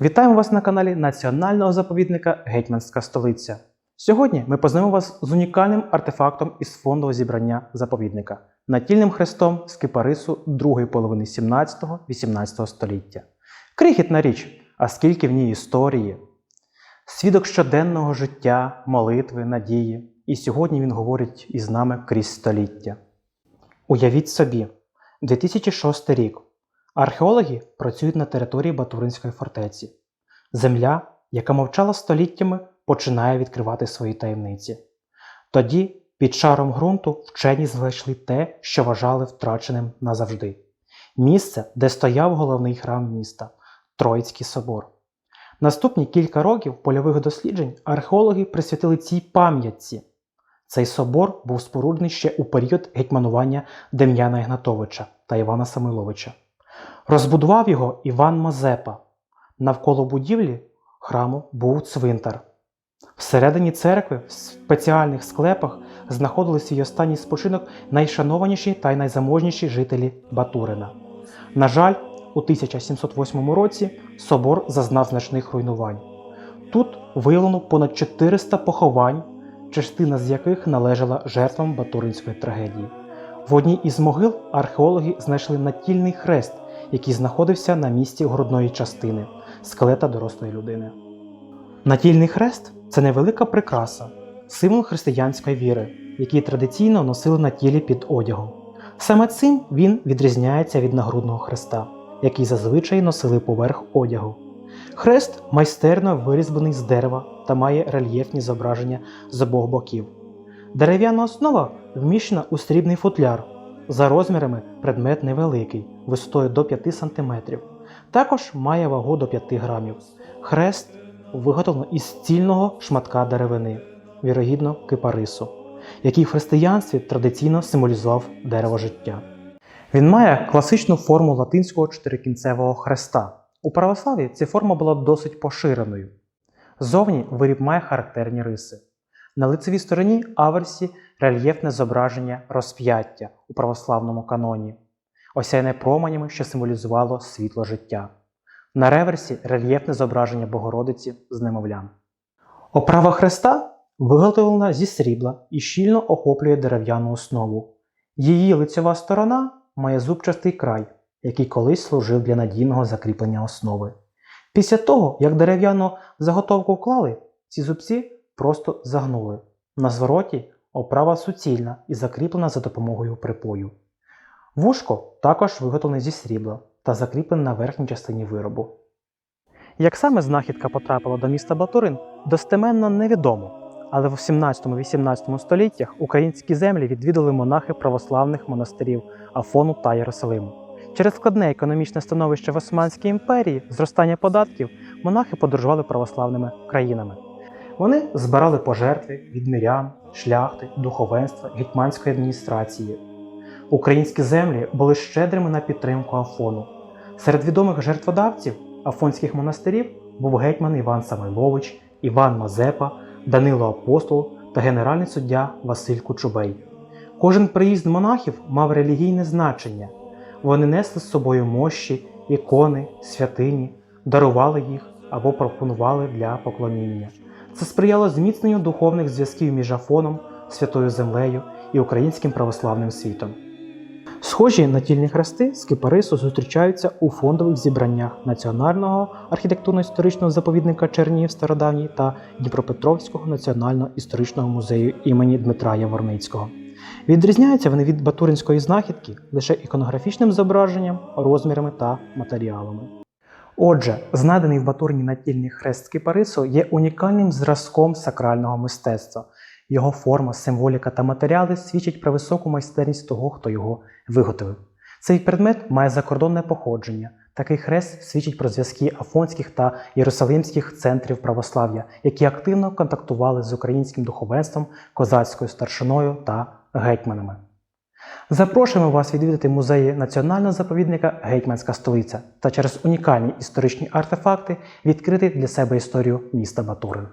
вітаємо вас на каналі Національного заповідника Гетьманська столиця. Сьогодні ми познайомимо вас з унікальним артефактом із фондового зібрання заповідника натільним хрестом з кипарису другої половини 17-18 століття. Крихітна річ, а скільки в ній історії, свідок щоденного життя, молитви, надії. І сьогодні він говорить із нами крізь століття. Уявіть собі, 2006 рік. Археологи працюють на території Батуринської фортеці. Земля, яка мовчала століттями, починає відкривати свої таємниці. Тоді, під шаром ґрунту, вчені знайшли те, що вважали втраченим назавжди. Місце, де стояв головний храм міста Троїцький собор. Наступні кілька років польових досліджень археологи присвятили цій пам'ятці. Цей собор був споруджений ще у період гетьманування Дем'яна Ігнатовича та Івана Самойловича. Розбудував його Іван Мазепа. Навколо будівлі храму був цвинтар. Всередині церкви, в спеціальних склепах, знаходили свій останній спочинок найшанованіші та й найзаможніші жителі Батурина. На жаль, у 1708 році собор зазнав значних руйнувань. Тут виявлено понад 400 поховань, частина з яких належала жертвам Батуринської трагедії. В одній із могил археологи знайшли натільний хрест, який знаходився на місці грудної частини скелета дорослої людини. Натільний хрест це невелика прикраса, символ християнської віри, який традиційно носили на тілі під одягом. Саме цим він відрізняється від нагрудного хреста, який зазвичай носили поверх одягу. Хрест майстерно вирізблений з дерева та має рельєфні зображення з обох боків. Дерев'яна основа вміщена у срібний футляр. За розмірами предмет невеликий, висотою до 5 см. Також має вагу до 5 грамів. Хрест виготовлено із цільного шматка деревини, вірогідно кипарису, який в християнстві традиційно символізував дерево життя. Він має класичну форму латинського чотирикінцевого хреста. У православі ця форма була досить поширеною. Зовні виріб має характерні риси. На лицевій стороні аверсі рельєфне зображення розп'яття у православному каноні, осяйне променями, що символізувало світло життя. На реверсі рельєфне зображення Богородиці з немовлям. Оправа хреста виготовлена зі срібла і щільно охоплює дерев'яну основу. Її лицьова сторона має зубчастий край, який колись служив для надійного закріплення основи. Після того, як дерев'яну заготовку вклали, ці зубці просто загнули. На звороті оправа суцільна і закріплена за допомогою припою. Вушко також виготовлене зі срібла та закріплене на верхній частині виробу. Як саме знахідка потрапила до міста Батурин, достеменно невідомо, але в 17-18 століттях українські землі відвідали монахи православних монастирів Афону та Єрусалиму. Через складне економічне становище в Османській імперії, зростання податків, монахи подорожували православними країнами. Вони збирали пожертви від мирян, шляхти, духовенства, гетьманської адміністрації. Українські землі були щедрими на підтримку Афону. Серед відомих жертводавців афонських монастирів був гетьман Іван Самойлович, Іван Мазепа, Данило Апостол та генеральний суддя Василь Кучубей. Кожен приїзд монахів мав релігійне значення. Вони несли з собою мощі, ікони, святині, дарували їх або пропонували для поклоніння. Це сприяло зміцненню духовних зв'язків між Афоном, Святою Землею і українським православним світом. Схожі натільні хрести з кипарису зустрічаються у фондових зібраннях Національного архітектурно-історичного заповідника Чернігів Стародавній та Дніпропетровського національного історичного музею імені Дмитра Яворницького. Відрізняються вони від батуринської знахідки лише іконографічним зображенням, розмірами та матеріалами. Отже, знайдений в Батурині натільний хрест кипарису є унікальним зразком сакрального мистецтва. Його форма, символіка та матеріали свідчать про високу майстерність того, хто його виготовив. Цей предмет має закордонне походження. Такий хрест свідчить про зв'язки афонських та єрусалимських центрів православ'я, які активно контактували з українським духовенством, козацькою старшиною та гетьманами. Запрошуємо вас відвідати музеї національного заповідника Гетьманська столиця та через унікальні історичні артефакти відкрити для себе історію міста Батурин.